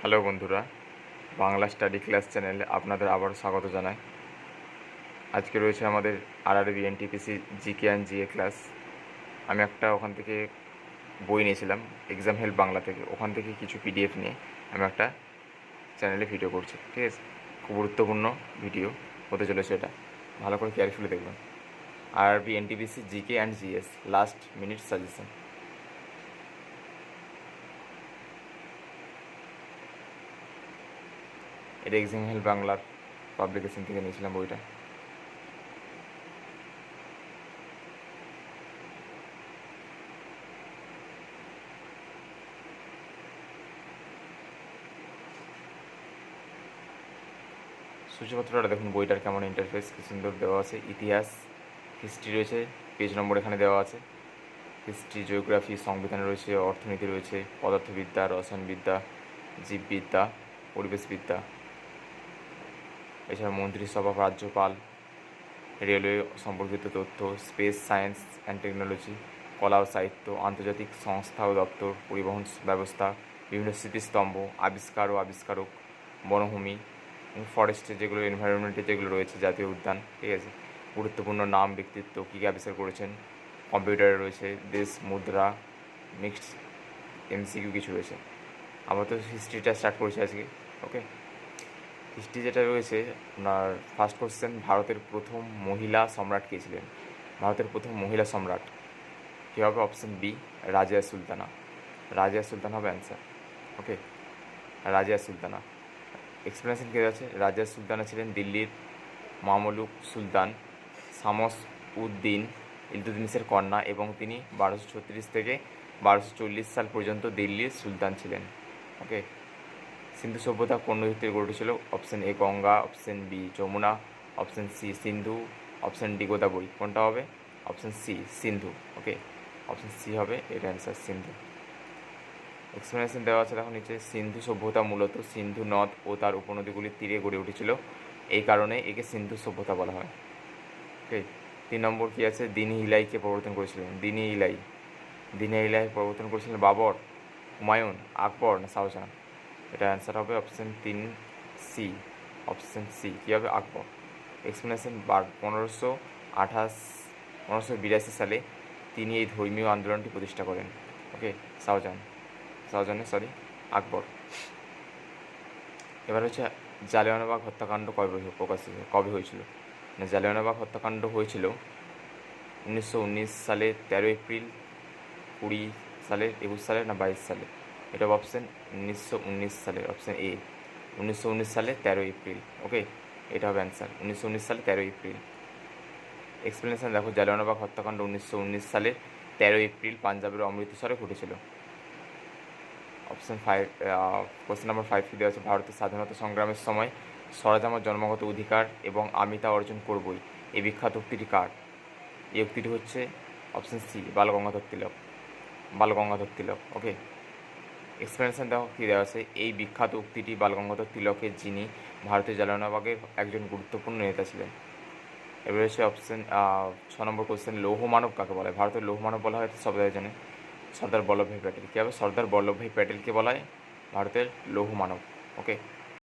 Hello বন্ধুরা, Bangla study class চ্যানেলে আপনাদের আবার স্বাগত জানাই। আজকে রয়েছে আমাদের RRB NTPC GK and GA class. আমি একটা ওখান থেকে বই নিয়েছিলাম এক্সাম হেল্প বাংলা থেকে। ওখান থেকে কিছু পিডিএফ নিয়ে আমি একটা চ্যানেলে ভিডিও করছি, ঠিক আছে? খুব গুরুত্বপূর্ণ ভিডিও হতে চলেছে এটা। ভালো করে কেয়ারফুলি দেখবেন। RRB NTPC GK and GS last minute suggestion এটা এক্সাম হেল্প বাংলার পাবলিকেশন থেকে নিয়েছিলাম বইটা। সূচিপত্রটা দেখুন, বইটার কেমন ইন্টারফেস কি সুন্দর দেওয়া আছে, ইতিহাস হিস্ট্রি রয়েছে পেজ নম্বর এখানে দেওয়া আছে হিস্ট্রি জিওগ্রাফি সংবিধান রয়েছে, অর্থনীতি রয়েছে, পদার্থবিদ্যা, রসায়নবিদ্যা, জীববিদ্যা, পরিবেশবিদ্যা। এছাড়া মন্ত্রিসভা রাজ্যপাল, রেলওয়ে সম্পর্কিত তথ্য, স্পেস সায়েন্স অ্যান্ড টেকনোলজি, কলা ও সাহিত্য, আন্তর্জাতিক সংস্থা ও দপ্তর, পরিবহন ব্যবস্থা, বিভিন্ন স্মৃতিস্তম্ভ, আবিষ্কার ও আবিষ্কারক, বনভূমি, ফরেস্টে যেগুলো, এনভায়রনমেন্টে যেগুলো রয়েছে, জাতীয় উদ্যান, ঠিক আছে? গুরুত্বপূর্ণ নাম, ব্যক্তিত্ব, কী কী আবিষ্কার করেছেন? কম্পিউটারে রয়েছে, দেশ, মুদ্রা, মিক্সড, এমসিকিউ কিছু রয়েছে। আমরা তো হিস্ট্রিটা স্টার্ট করেছি আজকে ওকে হিস্ট্রি যেটা রয়েছে, আপনার ফার্স্ট কোশ্চেন ভারতের প্রথম মহিলা সম্রাট কে ছিলেন? ভারতের প্রথম মহিলা সম্রাট কী হবে? Option B Razia Sultana. Razia Sultana হবে answer okay Razia Sultana. Explanation কে আছে রাজিয়া সুলতানা ছিলেন দিল্লির মামলুক সুলতান, সামস উদ্দিন ইলতুতমিসের কন্যা এবং তিনি বারোশো ছত্রিশ থেকে বারোশো চল্লিশ সাল পর্যন্ত দিল্লির সুলতান ছিলেন ওকে সিন্ধু সভ্যতা কোন নদীর তীরে গড়ে উঠেছিল? Option A Ganga. Option B Yamuna. Option C Sindhu. Option D Godavari. কোনটা হবে? Option C Sindhu. Okay option C হবে, এর অ্যান্সার সিন্ধু। এক্সপ্লেনেশন দেওয়া আছে দেখো নিচে। সিন্ধু সভ্যতা মূলত সিন্ধু নদ ও তার উপনদীগুলির তীরে গড়ে উঠেছিল। এই কারণে একে সিন্ধু সভ্যতা বলা হয়। ওকে তিন নম্বর কী আছে? দিনী ইলাইকে প্রবর্তন করেছিলেন? দিনী ইলাই। দিনী ইলাই প্রবর্তন করেছিলেন বাবর, হুমায়ুন, আকবর না শাহজাহান? এটা অ্যান্সার হবে অপশান তিন সি অপশান সি কী হবে আকবর এক্সপ্লেনেশন বার, পনেরোশো আঠাশ, পনেরোশো বিরাশি সালে তিনি এই ধর্মীয় আন্দোলনটি প্রতিষ্ঠা করেন। ওকে শাহজাহান। শাহজাহান সরি আকবর। এবার হচ্ছে জালিয়ানবাগ হত্যাকাণ্ড কবে প্রকাশিত কবে হয়েছিল? না, জালিয়ানবাগ হত্যাকাণ্ড হয়েছিল উনিশশো উনিশ সালে তেরো এপ্রিল কুড়ি সালে, একুশ সালে না বাইশ সালে? এটা অপশান উনিশশো উনিশ সালের অপশান এ উনিশশো উনিশ সালে তেরো এপ্রিল ওকে এটা হবে অ্যান্সার উনিশশো উনিশ সালে তেরো এপ্রিল। এক্সপ্লেনেশন দেখো জালিয়ানবাগ হত্যাকাণ্ড উনিশশো উনিশ সালে তেরো এপ্রিল পাঞ্জাবের অমৃতসরে ঘটেছিল। Option five question number five দেওয়া আছে? ভারতের স্বাধীনতা সংগ্রামের সময় স্বরাজ আমার জন্মগত অধিকার এবং আমি তা অর্জন করবই। এই বিখ্যাত উক্তিটি কার? এই উক্তিটি হচ্ছে option C Bal Gangadhar Tilak. Bal Gangadhar Tilak okay explanation দেখো কী দেওয়া আছে এই বিখ্যাত উক্তিটি বালগঙ্গাধর তিলকের যিনি ভারতীয় জালিয়ানবাগের একজন গুরুত্বপূর্ণ নেতা ছিলেন। এবার হচ্ছে অপশন ছ নম্বর কোশ্চেন লৌহ মানব কাকে বলা? হয় ভারতের লৌহ মানব বলা হয় সব জানে। সর্দার বল্লভভাই প্যাটেল, কী হবে? সর্দার বল্লভভাই প্যাটেলকে বলা হয় ভারতের লৌহ মানব ওকে